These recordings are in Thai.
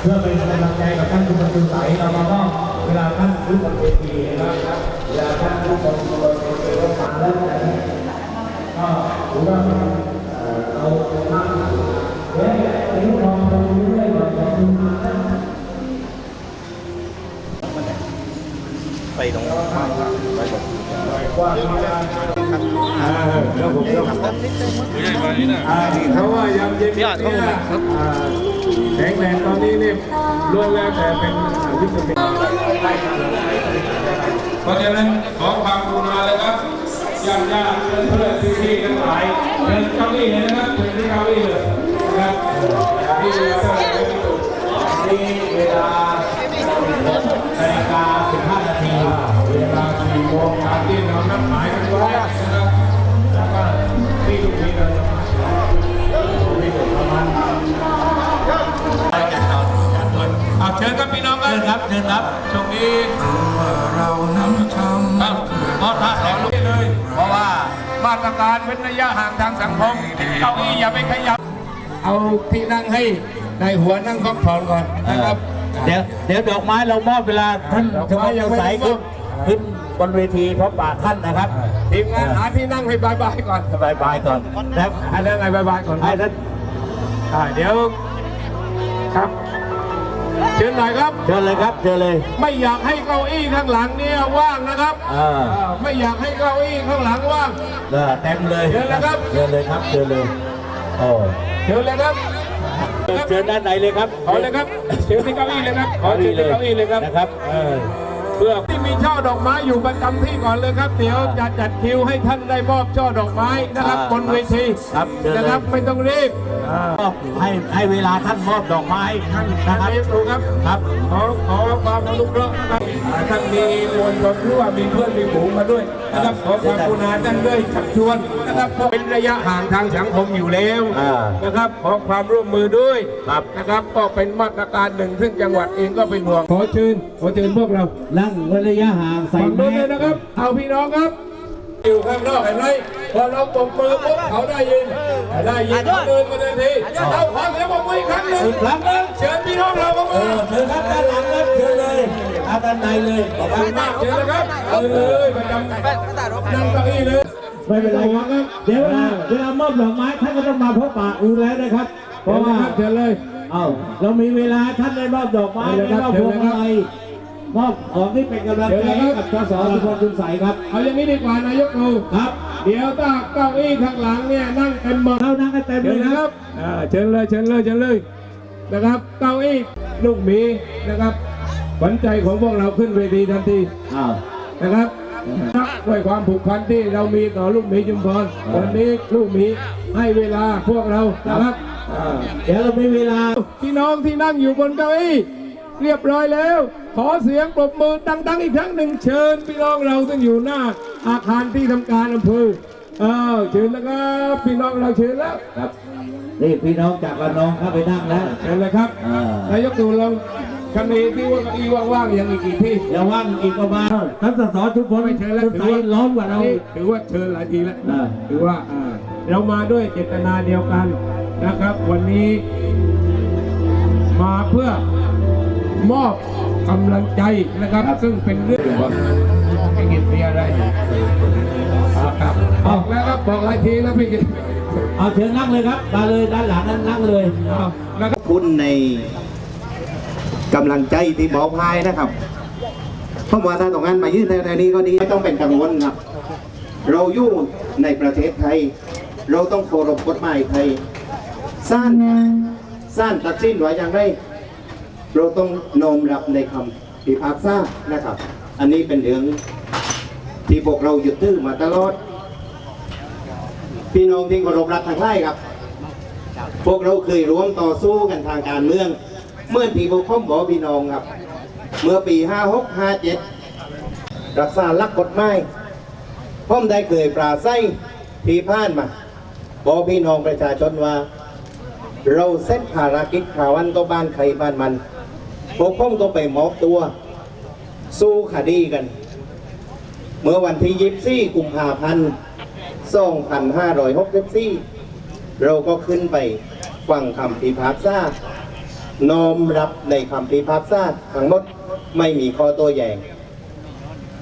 เพื่อเป็นกำลังใจกับท่านทุกคนทุกสายเราก็เวลาท่านรู้บนเวทีนะครับเวลาท่านรู้บนบนเวทีก็ฟังแล้วก็ถือว่าเอ่อเราทำและทิ้งความตรงนี้ได้ก่อนขอบคุณมากนะไปตรงว่าธรรมดาอ่าแล้วผมก็อ่าที่เขาว่ายามเย็นเนี่ยอ่า แข็งแรงตอนนี้นี่ล้วนแล้วแต่เป็นวิตามินเพราะฉะนั้นขอความกรุณาเลยครับญาติญาติเพื่อนเพื่อนพี่ๆทั้งหลายเชิญเก้าอี้เลยนะครับเชิญที่เก้าอี้เลยนะครับที่เวลาเท่าไหร่ไม่ถูกนี่เวลา ญครับพี่น้องครับเชิญครับเชิญครับช่วงนี้เรานำทำครับเพราะถ้าเราลุกเลย เพราะว่ามาตรการเว้นระยะห่างทางสังคมเก้าอี้อย่าไปขยับ เอาที่นั่งให้นายหัวนั่งพักผ่อนก่อนนะครับ เดี๋ยวเดี๋ยวดอกไม้เรามอบเวลาท่านดอกจะไม้มายังไม่ใส่ได้มขึ้อนบขึ้นบนเวทีพบปะท่านนะครับทีมงานหาที่นั่งให้บายบายก่อนสบายบายก่อนนะครับอันนั้นไงบายบายก่อนให้ท่านอ่าเดี๋ยวครับ เชิญหน่อยครับ เชิญเลยครับเชิญเลยไม่อยากให้เก้าอี้ข้างหลังเนี่ยว่างนะครับอ่าอ่าไม่อยากให้เก้าอี้ข้างหลังว่าง เออเต็มเลยเชิญเลยครับ เชิญเลยครับเชิญเลยโอ้เชิญเลยครับเชิญด้านในเลยครับขอเลยครับเชิญที่เก้าอี้เลยครับขอเชิญที่เก้าอี้เลยครับนะครับเออ เพื่อที่ มีช่อดอกไม้อยู่ประจำที่ก่อนเลยครับเดี๋ยวจะจัดคิวให้ท่านได้มอบช่อดอกไม้นะครับบนเวทีครับเชิญนะเลครัยบไม่ต้องรีบอ่ามอบให้ให้เวลาท่านมอบดอกไม้ท่านท่านะนครับนายกดูครับครับขอขอความอนุเคราะห์นะครับ อ่าท่านมีมวลชนหรือว่ามีเพื่อนมีฝูงมาด้วยนะครับขอความกรุณาท่านด้วยชักชวนนะครับเพราะเป็นระยะห่างทางสังคมอยู่แล้วอ่านะครับขอความร่วมมือด้วยครับนะครับก็เป็นมาตรการหนึ่งซึ่งจังหวัดเองก็เป็นห่วงขอเชิญขอเชิญพวกเรานั่งเว้นระยะห่างใส่ฝั่งแมนู้นเลยสนะครับ เอาพี่น้องครับ อยู่ข้างนอกเห็นไหม พอเราตบมือปุ๊บเขาได้ยินได้ยินเขาเดินมาทันทีเอาขอเสียงปรบมืออีกครั้งหนึ่งอีกครั้งหนึ่งเชิญพี่น้องเราเข้าเอมาอเชิญครับด้านหลังครับเชิญเลยเอาด้านในเลยขอบคุณมากเชิญนะครับเอาเลยประจำนั่งเก้าอี้เลยไม่เป็นไรครับเดี๋ยวเวลาเวลามอบดอกไม้ท่านก็ต้องมาพบปะอยู่แล้วนะครับ เพเพราะราะว่าว่าเชิญเลยเอ้าเรามีเวลาท่านได้มอบดอกไม้เชิญเลยได้ครับมอบพวงเชิญเลยครับมาลัยมอบของที่เป็นกำลังใจให้กับสสสุพลคุณใสครับ เอาอย่างนี้ดีกว่านายกดูครับ เดี๋ยวถ้าเก้าอี้ข้างหลังเนี่ยนั่งเต็มหมดเรานั่งกันเต็มเชิเลญยนะนะคครัรับบอ่าเชิญเลยเชิญเลยเชิญเลยนะครับ เก้าอี้ลูกหมีนะครับขวัญใจของพวกเราขึ้นเวทีทันทีอ้าว นะครับด้วยความผูกพันที่เรามีต่อลูกหมีจุมพรวันนี้ลูกหมีให้เวลาพวกเรานะครับอ่า เดี๋ยวเรามีเวลา พี่น้องที่นั่งอยู่บนเก้าอี้เรียบร้อยแล้ว ขอเสียงปรบมือดัง ๆ อีกครั้งหนึ่งเชิญพี่น้องเราซึ่งอยู่หน้าอาคารที่ทำการอำเภอเออเชิญนะครับพี่น้องเราเชิญแล้วครับนี่พี่น้องจากระนองเข้าไปนั่งแล้วเชิญเลยครับอ่านายกตู่ลองคันนี้ที่ว่าเก้าอี้ว่างๆยังอีกกี่ที่อย่าว่างอีกประมาณท่านสสทุกคนไม่เชิญแล้วคุณถืใสอว่าล้อมกว่าเรานี่ถือว่าเชิญหลายทีแล้วอ่าถือว่าอ่าเรามาด้วยเจตนาเดียวกันนะครับ วันนี้มาเพื่อมอบ กำลังใจนะครับ ซึ่งเป็นเรื่องของพี่กิตมีอะไรอ่าครับบอกแล้วครับบอกหลายทีแล้วพี่กิตเอาเชิญนั่งเลยครับมาเลยด้านหลังนั้นนั่งเลยเอาแล้วก็คุณในกำลังใจที่บอกพายนะครับเพราะว่าถ้าตรงนั้นมายื่นในนี้ก็ดีไม่ต้องเป็นกังวลครับ เราอยู่ในประเทศไทย เราต้องเคารพกฎหมายไทยสร้างสร้างตัดสินไว้อย่างไร เราต้องน้อมรับในคำพิพากษานะครับ อันนี้เป็นเรื่องที่พวกเราหยึดถือมาตลอด พี่น้องที่เคารพรักทางไล่ครับ พวกเราเคยร่วมต่อสู้กันทางการเมือง เมื่อที่พวกผมบอกพี่น้องครับ เมื่อปี 56 57 รักษาลักกฎหมายผมได้เคยปราศัยที่ผ่านมาบอกพี่น้องประชาชนว่า เราเส้นภารกิจข่าวันก็บ้านใครบ้านมัน พวกผมก็ไปมอบตัว สู้คดีกัน เมื่อวันที่24กุมภาพันธ์2564เราก็ขึ้นไปฟังคำพิพากษาน้อมรับในคำพิพากษาทั้งหมดไม่มีข้อโต้แย้ง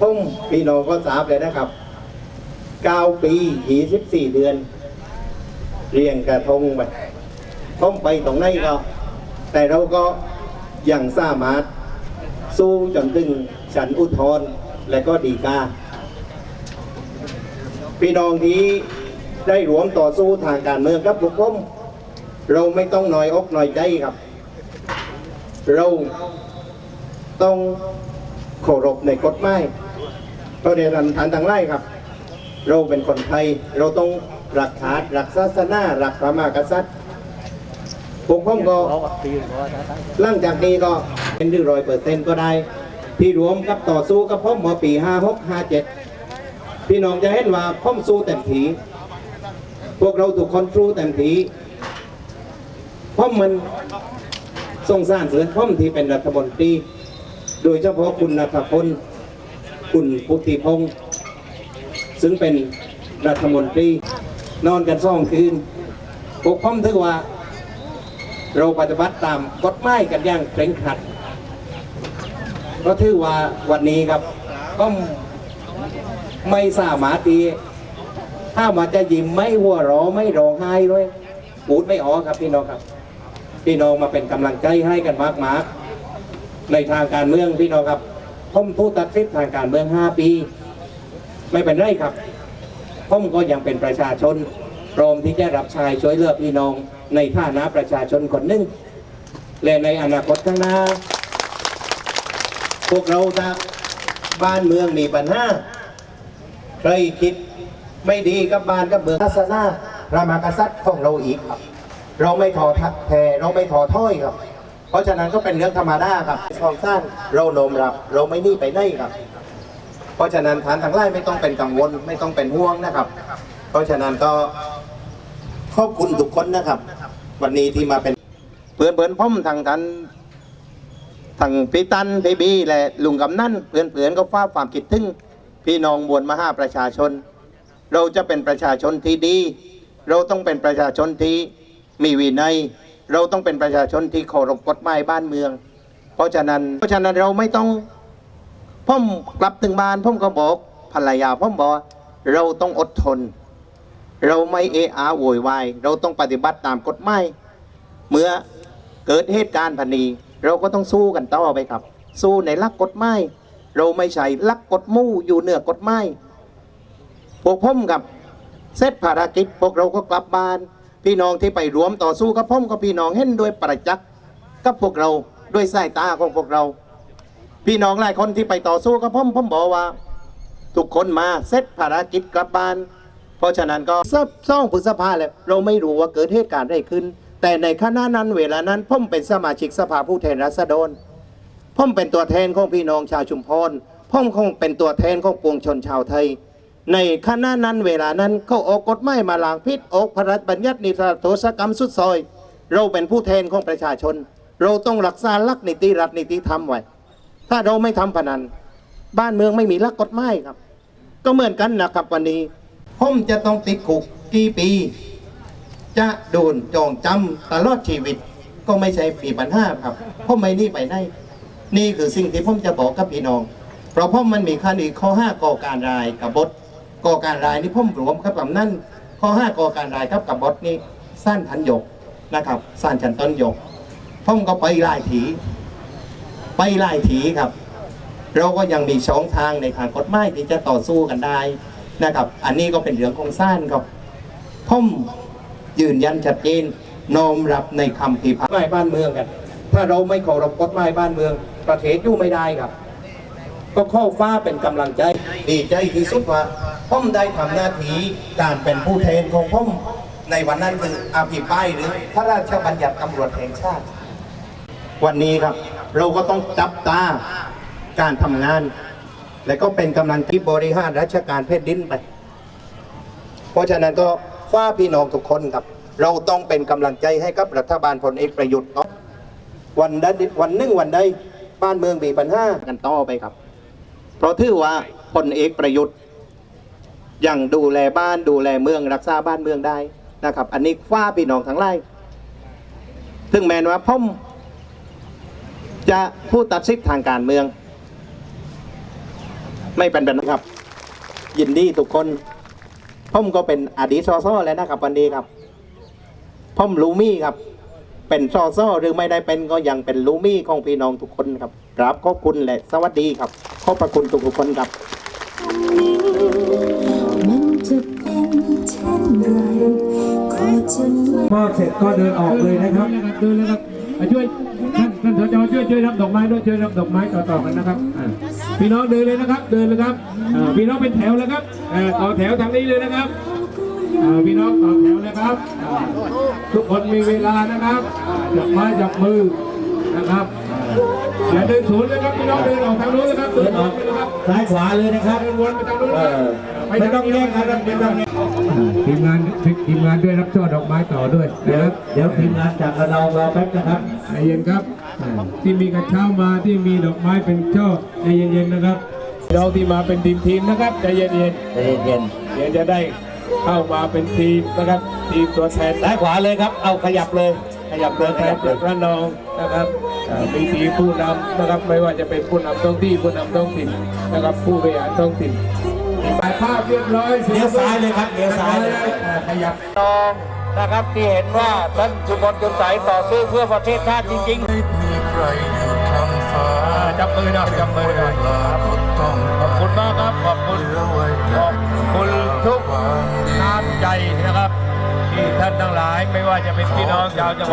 ผมพี่น้องก็ทราบเลยนะครับ 9 ปี 24 เดือน เรียงกระทงไปผมไปตรงไหนก็ แต่เราก็ ยังสามารถสู้จนถึงฉันอุทธรณ์และก็ดีกาพี่น้องที่ได้รวมต่อสู้ทางการเมืองครับพวกผมเราไม่ต้องน้อยอกน้อยใจครับ เราต้องเคารพในกฎหมายเพราะในรันฐานทางไล่ครับ เราเป็นคนไทย เราต้องรักชาติรักศาสนารักพระมหากษัตริย์ พวกผมก็หลังจากนี้ก็เป็นที่ร้อยเปอร์เซ็นต์ก็ได้ ที่รวมกับต่อสู้กับผมเมื่อปี56 57พี่น้องจะเห็นว่าผมสู้เต็มทีพวกเราทุกคนสู้เต็มทีผมมันส่งสารเสือผมที่เป็นรัฐมนตรีโดยเฉพาะคุณนัทพลคุณพุทธิพงศ์ซึ่งเป็นรัฐมนตรี นอนกันซ่องคืนพวกผมถือว่า เราปฏิบัติตามกฎหมายกันอย่างเคร่งครัด ก็ถือว่าวันนี้ครับผมไม่สามารถที่ถ้ามันจะยิ้มไม่หัวเราะไม่ร้องไห้ด้วยพูดไม่ออกครับพี่น้องครับ พี่น้องมาเป็นกำลังใจให้กันมากมากๆในทางการเมืองพี่น้องครับผมผู้ตัดสินทางการเมือง5ปี ไม่เป็นไรครับผมก็ยังเป็นประชาชน พร้อมที่จะรับใช้ช่วยเหลือพี่น้องในฐานะประชาชนคนหนึ่งและในอนาคตข้างหน้า พวกเราจะบ้านเมืองมีปัญหาใครคิดไม่ดีกับบ้านกับเมืองศาสนาพระมหากษัตริย์ของเราอีกครับ เราไม่ทอทักแทเราไม่ทอถ้อยครับ เพราะฉะนั้นก็เป็นเรื่องธรรมดาครับของสร้างเราโนมรับ เราไม่นี่ไปไหนครับ เพราะฉะนั้นฐานทางไล่ไม่ต้องเป็นกังวลไม่ต้องเป็นห่วงนะครับ เพราะฉะนั้นก็ ขอบคุณทุกคนนะครับ วันนี้ที่มาเป็นเพื่อนเพื่อนพ่อมทางทันทางพี่ตันพี่บีและลุงกำนันเพื่อนๆก็ฟ้ากความคิดถึงพี่น้องบวนมาห้าประชาชน เราจะเป็นประชาชนที่ดี เราต้องเป็นประชาชนที่มีวินัย เราต้องเป็นประชาชนที่เคารพกฎหมายบ้านเมือง เพราะฉะนั้นเพราะฉะนั้นเราไม่ต้องพ่อมกลับถึงบ้านพ่อมก็บอกภรรยาพ่อมบอกว่าเราต้องอดทน เราไม่เอะอะโวยวายเราต้องปฏิบัติตามกฎหมายเมื่อเกิดเหตุการณ์พันนี้ เราก็ต้องสู้กันต่อไปครับ สู้ในลักกฎหมายเราไม่ใช่ลักกฎมู่อยู่เหนือกฎหมายพวกผมกับเซตภารกิจพวกเราก็กลับบ้าน พี่น้องที่ไปรวมต่อสู้กับผมกับพี่น้องเห็นด้วยประจักษ์กับพวกเราด้วยสายตาของพวกเรา พี่น้องหลายคนที่ไปต่อสู้กับผมผมบอกว่า ทุกคนมาเซตภารกิจกลับบ้าน เพราะฉะนั้นก็ซับซ่องพฤษภาแล้วเราไม่รู้ว่าเกิดเหตุการณ์ใดขึ้น แต่ในขณะนั้นเวลานั้นผมเป็นสมาชิกสภาผู้แทนราษฎรผมเป็นตัวแทนของพี่น้องชาวชุมพรผมคงเป็นตัวแทนของปวงชนชาวไทย ในขณะนั้นเวลานั้นเขาออกกฎหมายมาล้างพิษออกพระราชบัญญัตินิรโทษกรรมสุดซอย เราเป็นผู้แทนของประชาชน เราต้องรักษาลักนิติรัฐนิติธรรมไว้ ถ้าเราไม่ทำพนัน บ้านเมืองไม่มีลักกฎหมายครับ ก็เหมือนกันนะครับวันนี้ ผมจะต้องติดคุกกี่ปี จะโดนจองจำตลอดชีวิต ก็ไม่ใช่ปีปัญหาครับผมไม่นี่ไปไหนนี่คือสิ่งที่ผมจะบอกกับพี่น้อง เพราะผมมันมีคดีข้อห้าก่อการรายกับบดก่อการรายนี่ผมรวมกับแบบนั้นข้อห้าก่อการรายกับกับบดนี่สั้นพันหยกนะครับสั้นชันต้นหยกผมก็ไปไล่ถี ไปไล่ถีครับ เราก็ยังมีช่องทางในทางกฎหมายที่จะต่อสู้กันได้ นะครับ อันนี้ก็เป็นเรื่องของซ่านครับผมยืนยันชัดเจนน้อมรับในคำพิพากษาบ้านเมืองกัน ถ้าเราไม่เคารพกฎหมายบ้านเมือง ประเทศอยู่ไม่ได้ครับ ก็ข้อฟ้าเป็นกำลังใจ ดีใจที่สุดว่าผมได้ทำหน้าที่การเป็นผู้แทนของผมในวันนั้นคืออภิปรายหรือพระราชบัญญัติตำรวจแห่งชาติ วันนี้ครับ เราก็ต้องจับตาการทำงาน และก็เป็นกำลังที่บริหารราชการแผ่นดินไป เพราะฉะนั้นก็ฝ้าพี่น้องทุกคนครับ เราต้องเป็นกำลังใจให้กับรัฐบาลพลเอกประยุทธ์เนาะวันใดวันหนึ่งวันใดบ้านเมืองมีปัญหากันต่อไปครับ เพราะถือว่าพลเอกประยุทธ์ยังดูแลบ้านดูแลเมืองรักษาบ้านเมืองได้นะครับ อันนี้ฝ้าพี่น้องทั้งหลายถึงแม้ว่าผมจะผู้ตัดสินทางการเมือง ไม่เป็นแบบนั้นครับ ยินดีทุกคนผมก็เป็นอดีตซอซอแล้วนะครับ วันนี้ครับผมลูมี่ครับ เป็นซอซอหรือไม่ได้เป็นก็ยังเป็นลูมี่ของพี่น้องทุกคนครับกราบขอบคุณและสวัสดีครับขอบพระคุณทุกๆคนครับมันจะเป็นเช่นไรก็จะไม่มอบเสร็จก็เดินออกเลยนะครับเดินเลยครับอะช่วยท่านท่าน สจช่วยช่วยรับดอกไม้ด้วยช่วยรับดอกไม้ต่อๆกันนะครับอะพี่น้องเดินเลยนะครับ เดินเลยครับอ่าพี่น้องเป็นแถวเลยครับอ่าต่อแถวทางนี้เลยนะครับอ่าพี่น้องต่อแถวเลยครับอ่าทุกคนมีเวลานะครับอ่าจับไม้จับมือนะครับอ่าอย่าเดินสวนเลยครับพี่น้องเดินออกทางนู้นเลยครับเดิเดินนออออกกไปนะครับซ้ายขวาเลยนะครับเดินวนไปทางนู้นเอนะครับอ ไม่ต้องแยกกันไม่ต้องแยกทีมงานทีมงานด้วยรับช่อดอกไม้ต่อด้วยเดี๋นะยวครับเดี๋ยวทีมงานจากเรารอแป๊บนะครับใจเย็นครับอ่าที่มีกระเช้ามาที่มีดอกไม้เป็นช่อใจเย็นๆนะครับ เราที่มาเป็นทีมทีมๆนะครับใจเย็นใจเย็นๆเดี๋ยวจะได้เข้ามาเป็นทีมนะครับ ทีมตัวแทนๆซ้ายขวาเลยครับ เอาขยับเลย ขยับเลตัวยแทขนยับเลจายกระนองนะครับอ่ามีทีมผู้นำนะครับไม่ว่าจะเป็นผู้นำท้องที่ผู้นำท้องถิ่นนะครับผู้บริหารท้องถิ่นถ่าย ภาพเรียบร้อยเลี้ยวซ้ายเลยครับเลี้ยวซ้ายเลยอ่ขยับน้องนะครับที่เห็นว่าท่านสุบลจุนใสต่อสู้เพื่อประเทศชาติจริงๆมีใครอยู่ข้างฟ้าอ่าจับมือหน่อยจับมือหน่อยลาก็ต้องขอบคุณมากครับขอบคุณเหลือไว้ขแต่อบคุณทุกความดีน้ำใจนะครับที่ท่านทั้งหลายไม่ว่าจะเป็นพี่น้องชาวจังหวัด